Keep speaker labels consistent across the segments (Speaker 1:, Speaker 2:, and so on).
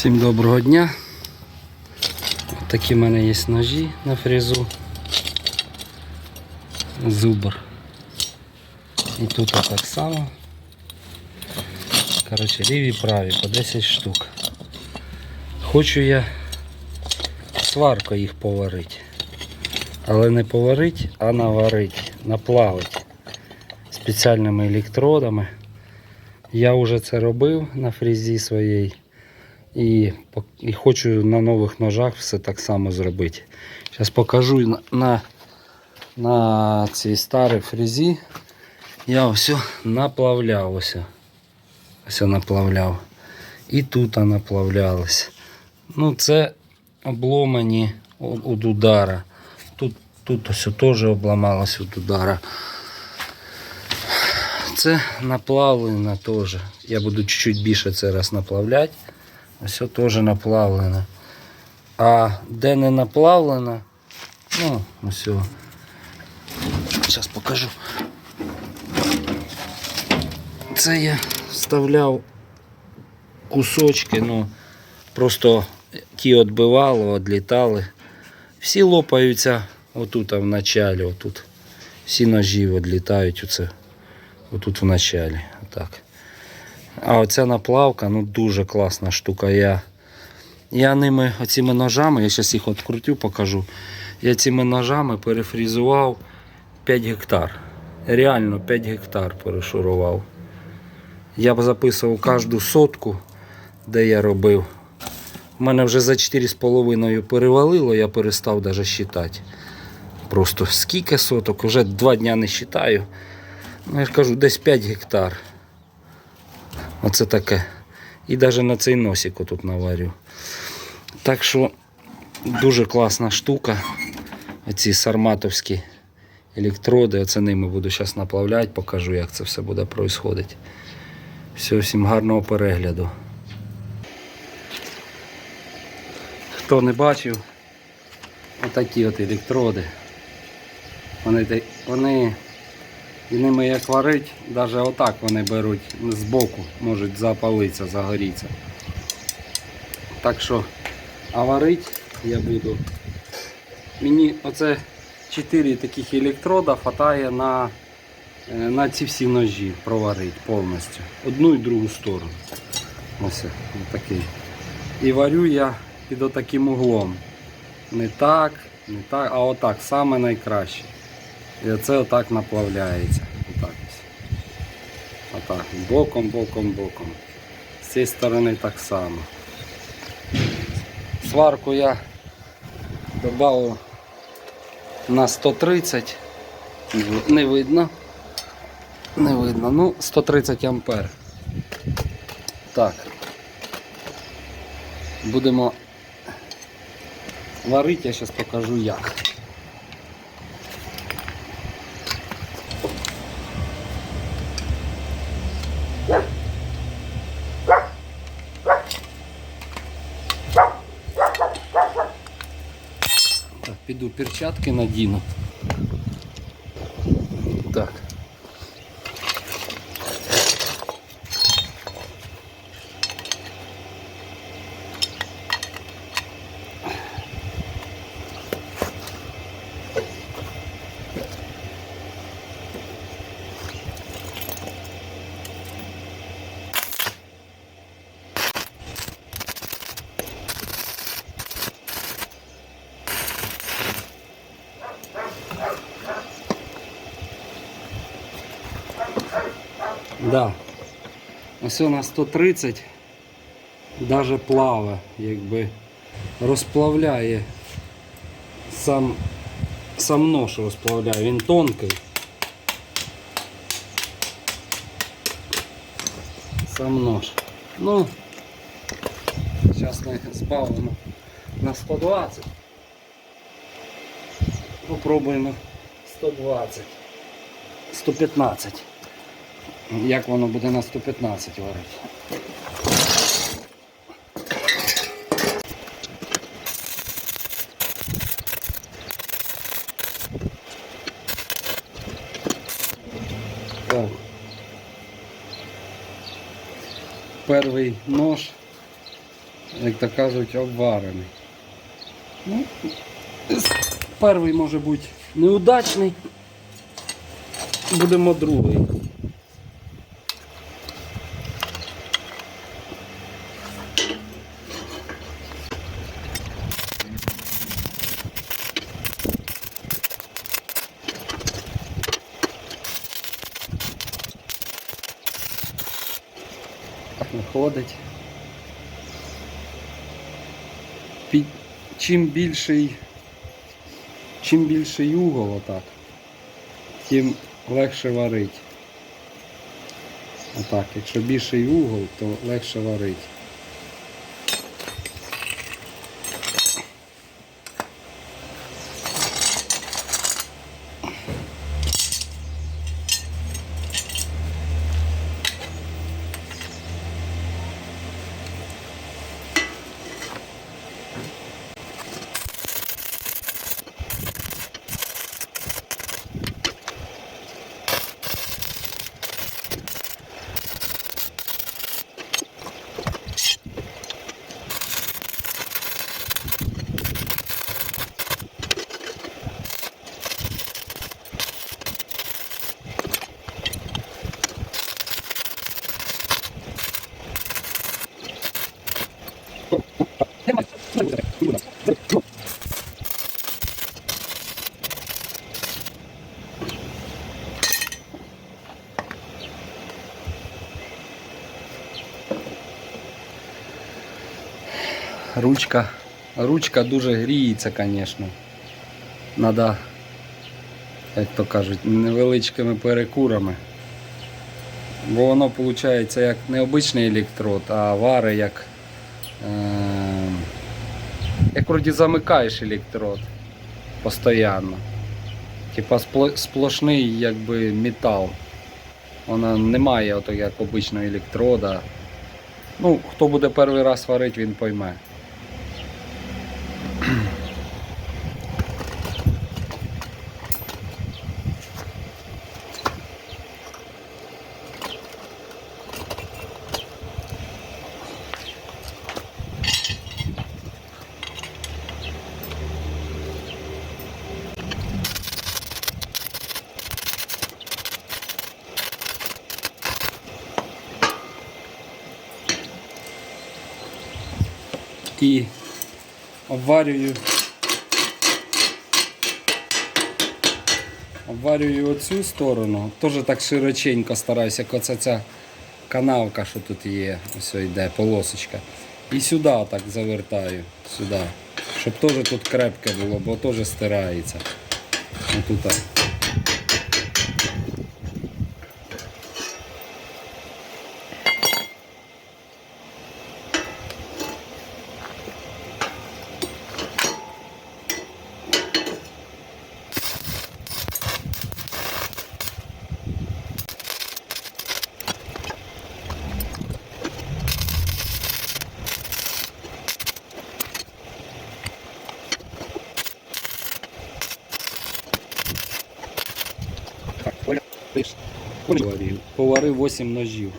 Speaker 1: Всім доброго дня. Такі в мене є ножі на фрезу. Зубр. І тут так само. Коротше, ліві праві по 10 штук. Хочу я сваркою їх поварити. Але не поварити, а наварити, наплавити спеціальними електродами. Я вже це робив на фрезі своїй. І, і хочу на нових ножах все так само зробити. Зараз покажу на, на, на цій старій фрезі. Я все наплавляв. Ось наплавляв. І тут наплавлялось. Ну, це обломані від удара. Тут, тут ось теж обламалось від удара. Це наплавлено теж. Я буду чуть-чуть більше це раз наплавляти. Ось теж наплавлено. А де не наплавлено, ну, ось. Зараз покажу. Це я вставляв кусочки, ну просто ті відбивало, відлітали. Всі лопаються отут в началі, отут. Всі ножі відлітають оце, отут в началі. Отак. А оця наплавка ну дуже класна штука. Я, я ними оціми ножами, я зараз їх відкрутю, покажу. Я цими ножами перефрізував 5 гектар. Реально 5 гектар перешурував. Я б записував кожну сотку, де я робив. У мене вже за 4,5 перевалило, я перестав навіть считати. Просто скільки соток, вже два дня не вважаю. Ну, я ж кажу, десь 5 гектар. Оце таке. І навіть на цей носик тут наварю. Так що дуже класна штука. Оці сарматовські електроди. Оце ними буду зараз наплавляти, покажу, як це все буде відбуватися. Все, всім гарного перегляду. Хто не бачив, отакі от електроди. Вони, вони і ними як варить, навіть отак вони беруть з боку, можуть запалитися, загорітися. Так що, а варить я буду. Мені оце 4 таких електрода хватає на, е, на ці всі ножі проварити повністю. Одну і другу сторону. Ось такий. І варю я під отаким углом. Не так, не так, а отак, саме найкраще. І оце отак наплавляється. Отак. ось. Отак. Боком, боком, боком. З цієї сторони так само. Сварку я додав на 130. Не видно. Не видно. Ну, 130 ампер. Так. Будемо варити, я зараз покажу як. Так, піду перчатки надіну. Да. Ось на 130 даже плаве, якби розплавляє сам, сам нож розплавляє, він тонкий. Сам нож. Ну, зараз ми збавимо на 120. Попробуємо 120. 115 Як воно буде на 115 варити. Так. Перший нож
Speaker 2: як то кажуть, обварений. Ну, перший може бути неудачний. Будемо другий. Так виходить. Під... Чим більший, чим більший угол отак, тим легше варить. Отак, якщо більший угол, то легше варить. Ручка. Ручка дуже гріється, звісно. Надо, як то кажуть, невеличкими перекурами. Бо воно виходить як не обичний електрод, а вари як. Е- як вроді замикаєш електрод постійно. Типа сплошний якби метал. Вона не має як обичного електрода. Ну, хто буде перший раз варити, він пойме. І обварюю. Обварюю оцю сторону. Теж так широченько стараюся, як оця ця канавка, що тут є, ось йде, полосочка. І сюди так завертаю, сюди. Щоб теж тут крепке було, бо теж стирається. Отут так. Поварив 8 ножів.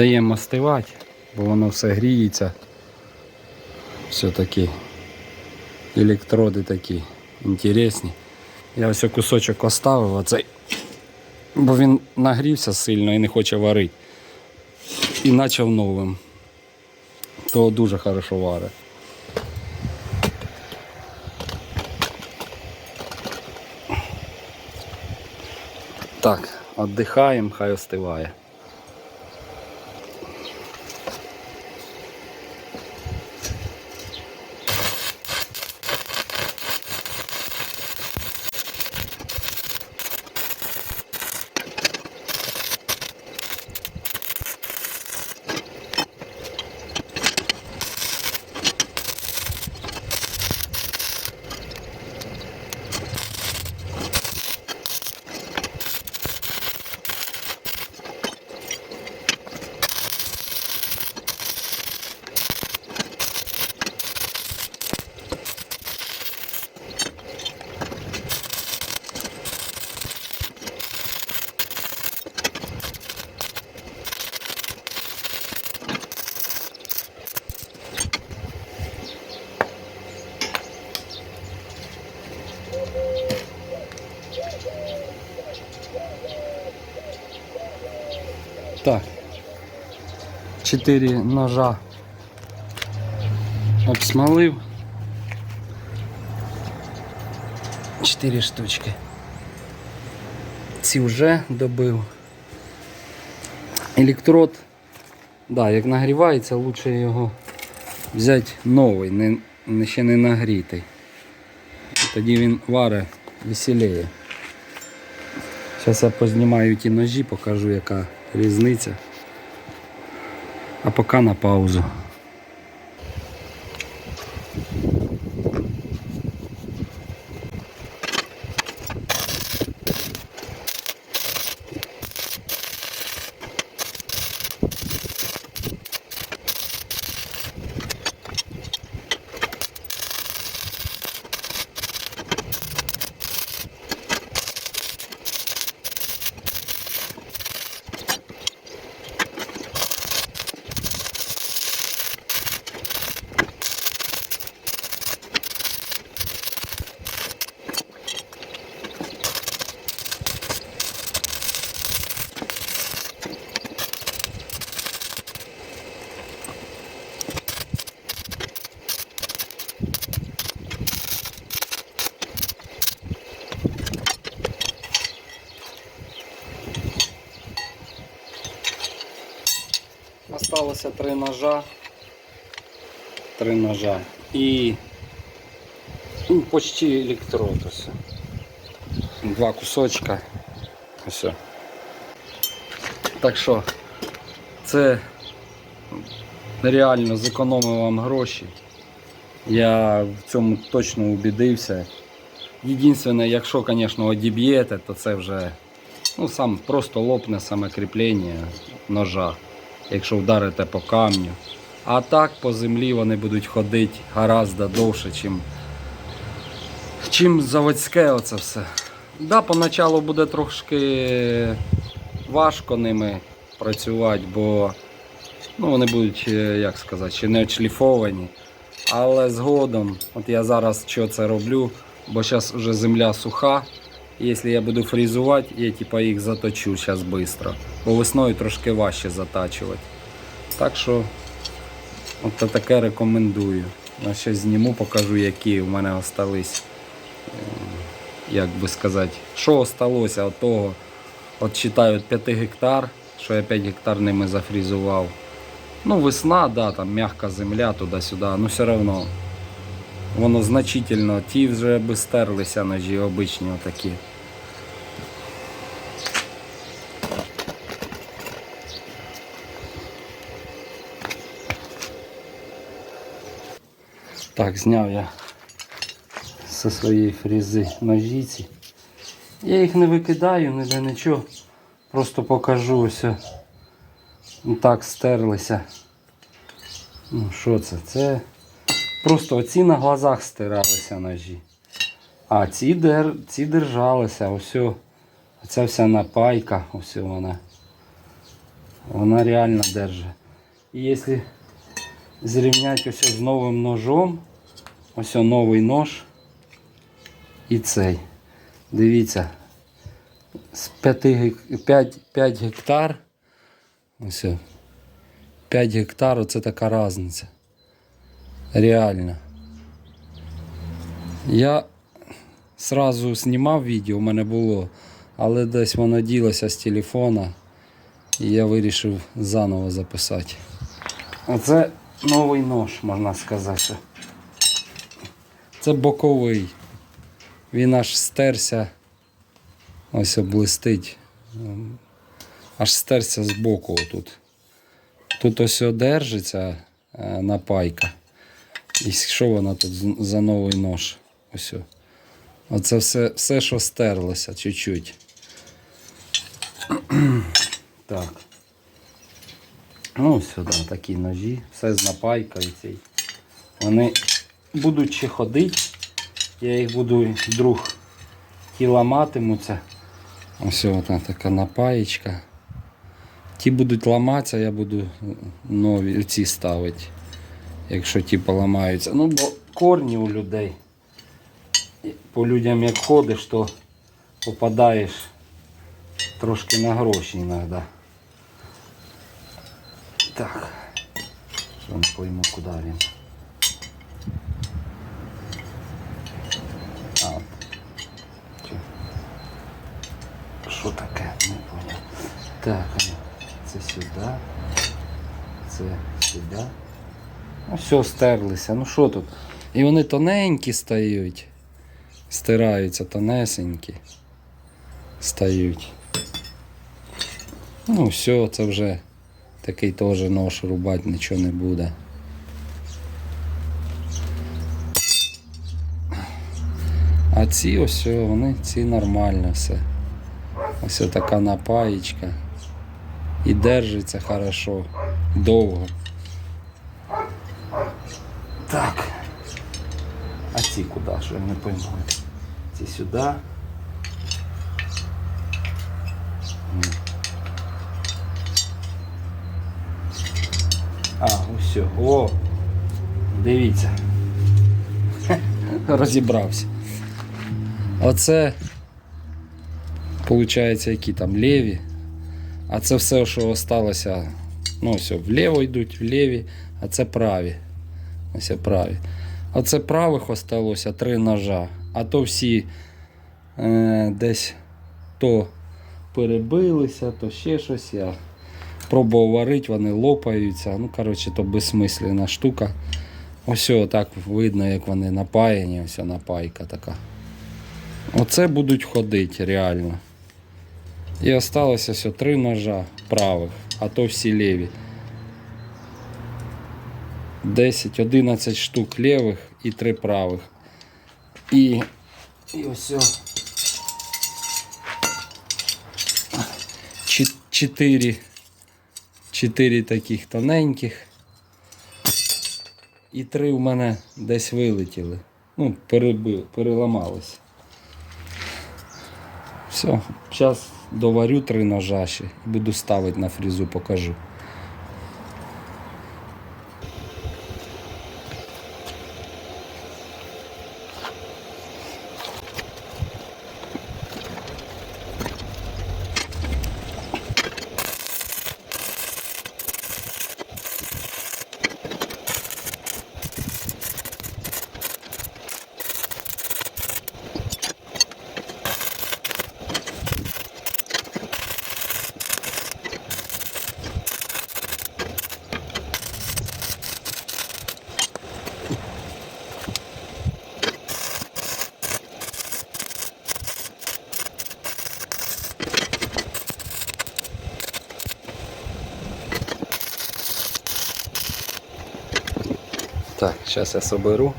Speaker 2: Даємо остивати, бо воно все гріється. Все-таки електроди такі інтересні. Я ось кусочок оставив оцей, бо він нагрівся сильно і не хоче варити. І почав новим. То дуже хорошо варить. Так, віддихаємо, хай остиває. 4 ножа обсмолив. 4 штучки. Ці вже добив. Електрод, да, як нагрівається, краще його взяти новий, не, не ще не нагрітий. Тоді він варе веселіє. Зараз я познімаю ті ножі, покажу яка різниця. А поки на паузу. Осталося три ножа. Три ножа. І ну, почти електрод. Ось. Два кусочка. Ось. Так що це реально зекономив вам гроші. Я в цьому точно убідився. Єдине, якщо, звісно, одіб'єте, то це вже ну, сам просто лопне саме кріплення ножа, якщо вдарите по камню. А так по землі вони будуть ходити гораздо довше, чим, чим заводське оце все. Да, поначалу буде трошки важко ними працювати, бо ну, вони будуть, е, як сказати, ще не отшліфовані. Але згодом, от я зараз що це роблю, бо зараз вже земля суха. Якщо я буду фрізувати, я типа їх заточу зараз швидко. Бо весною трошки важче затачувати. Так що от таке рекомендую. Я ще зніму, покажу, які в мене остались. е, Як би сказати, що осталося від того, от читаю 5 гектар, що я 5 гектар ними зафрізував. Ну, весна, да, там м'яка земля туди-сюди, ну все одно воно значительно. Ті вже би стерлися ножі обичні отакі. Так, зняв я зі своєї фрізи ножіці. Я їх не викидаю, ніде нічого. Просто покажу ось. Ну, Так стерлися. Ну, що це? Це просто оці на глазах стиралися ножі. А ці, дер... ці держалися. Ось. Оця вся напайка, ось вона. Вона реально держить. І якщо зрівняти ось з новим ножом, ось новий нож і цей. Дивіться, з 5, гек- 5, 5 гектар. Ось. 5 гектар оце така різниця. Реально. Я сразу знімав відео, у мене було, але десь воно ділося з телефона. І я вирішив заново записати. Оце новий нож, можна сказати. Це боковий. Він аж стерся. Ось блистить. Ем, Аж стерся з боку тут. Тут ось держиться е, напайка. І що вона тут за новий нож? Ось. Оце все, все, що стерлося чуть-чуть. так. Ну, сюди такі ножі, все з напайкою цей. Вони будуть ще ходити. Я їх буду друг ті ламатимуться. Ось вона така напаєчка. Ті будуть ламатися, я буду нові ці ставити. Якщо ті поламаються. Ну, бо корні у людей. По людям як ходиш, то попадаєш трошки на гроші іноді. Так. Що не пойму, куди він. Що таке? Не понял. Так, це сюди. Це сюди. Ну все, стерлися. Ну що тут? І вони тоненькі стають. Стираються тонесенькі. Стають. Ну все, це вже такий теж нож рубати нічого не буде. А ці ось, вони ці нормально все. Ось така напаєчка. І держиться хорошо, довго. Так. А ці куди? Що я не пойму. Ці сюди. А, ось. О! Дивіться. Розібрався. Оце, виходить, які там ліві. А це все, що осталося, ну, все, вліво йдуть, вліві, а це праві. Ось праві. Оце правих осталося три ножа, а то всі е, десь то перебилися, то ще щось. Я пробував варити, вони лопаються. Ну, коротше, то безсмислена штука. Ось так видно, як вони напаяні, ось напайка така. Оце будуть ходити реально. І осталося все три ножа правих, а то всі ліві. 10-11 штук лівих і 3 правих. І, і ось. 4, 4 таких тоненьких. І три в мене десь вилетіли. Ну, перебив, переламалися. Все, зараз доварю три ножа ще буду ставити на фрізу, покажу. Так, зараз я соберу.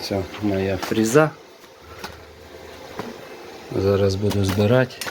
Speaker 2: Все, моя фреза. Зараз буду збирати.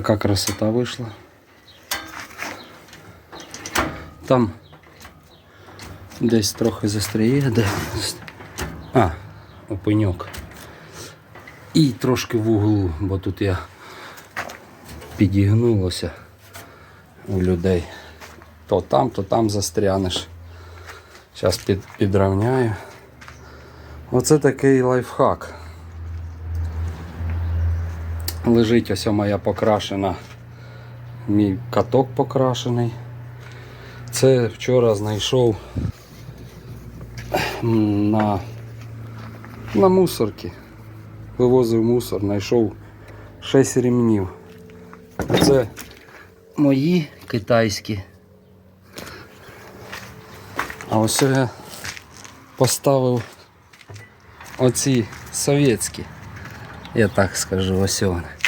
Speaker 2: Така красота вийшла. Там десь трохи застряє, де. А, опеньок. І трошки в углу, бо тут я підігнулося у людей. То там, то там застрянеш. Зараз під, підравняю. Оце такий лайфхак. Лежить ось моя покрашена, мій каток покрашений. Це вчора знайшов на, на мусорці. Вивозив мусор, знайшов 6 ремнів. Це мої китайські. А ось я поставив оці совєтські. Я так скажу, ось вони.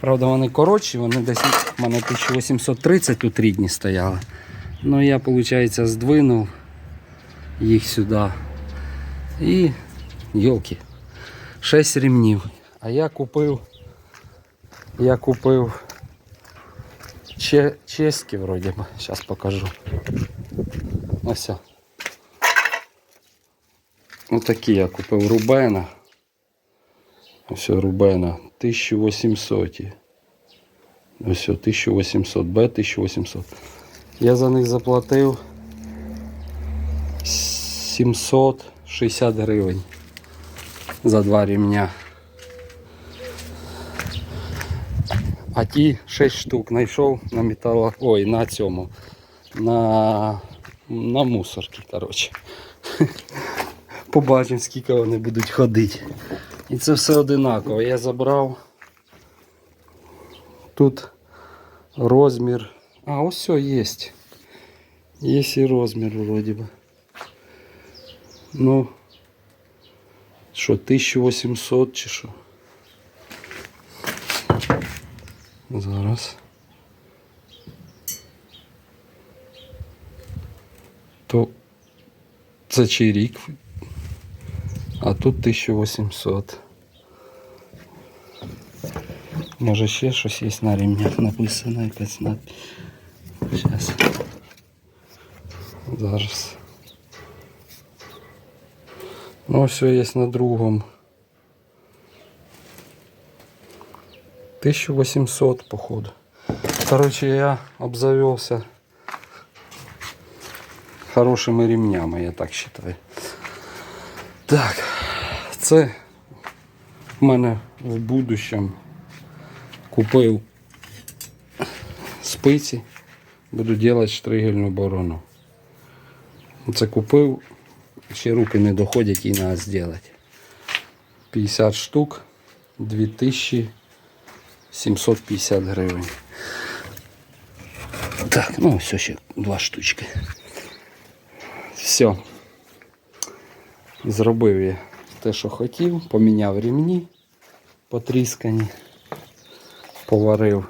Speaker 2: Правда, вони коротші, вони десь у мене 1830 тут рідні стояли. Ну я, виходить, здвинув їх сюди. І йолки. 6 ремнів. А я купив. Я купив че, чеські вроді би. Зараз покажу. Ось. Отакі я купив Рубена. Ось Рубена 1800. Ось 1800, Б 1800. Я за них заплатив 760 гривень за два ремня. А ті 6 штук знайшов на метало. Ой, на цьому. На, на мусорці, коротше. Побачимо, скільки вони будуть ходити. І це все одинаково. Я забрав тут розмір. А, ось все є. Є і розмір вроді би. Ну, що, 1800 чи що? Зараз. То це чи рік А тут 1800. Може ще щось є на ремнях написано якась на. Зараз. Зараз. Ну, все є на другому. 1800, походу. Короче, я обзавелся хорошими ремнями, я так считаю. Так, це в мене в будущем купив спиці, буду робити штригельну борону. Це купив, ще руки не доходять і треба зробити. 50 штук, 2750 гривень. Так, ну все ще два штучки. Все. Зробив я те, що хотів, поміняв рівні потріскані, поварив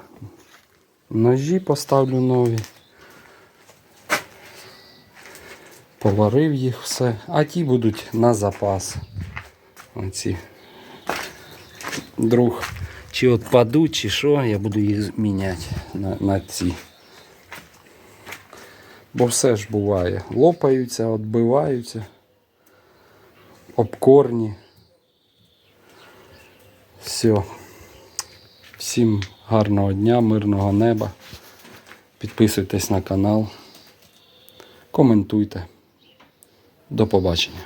Speaker 2: ножі, поставлю нові. Поварив їх все, а ті будуть на запас. Оці. Друг, чи отпадуть, чи що, я буду їх міняти на, на ці. Бо все ж буває. Лопаються, відбиваються, обкорні. Все. Всім гарного дня, мирного неба. Підписуйтесь на канал. Коментуйте. До побачення.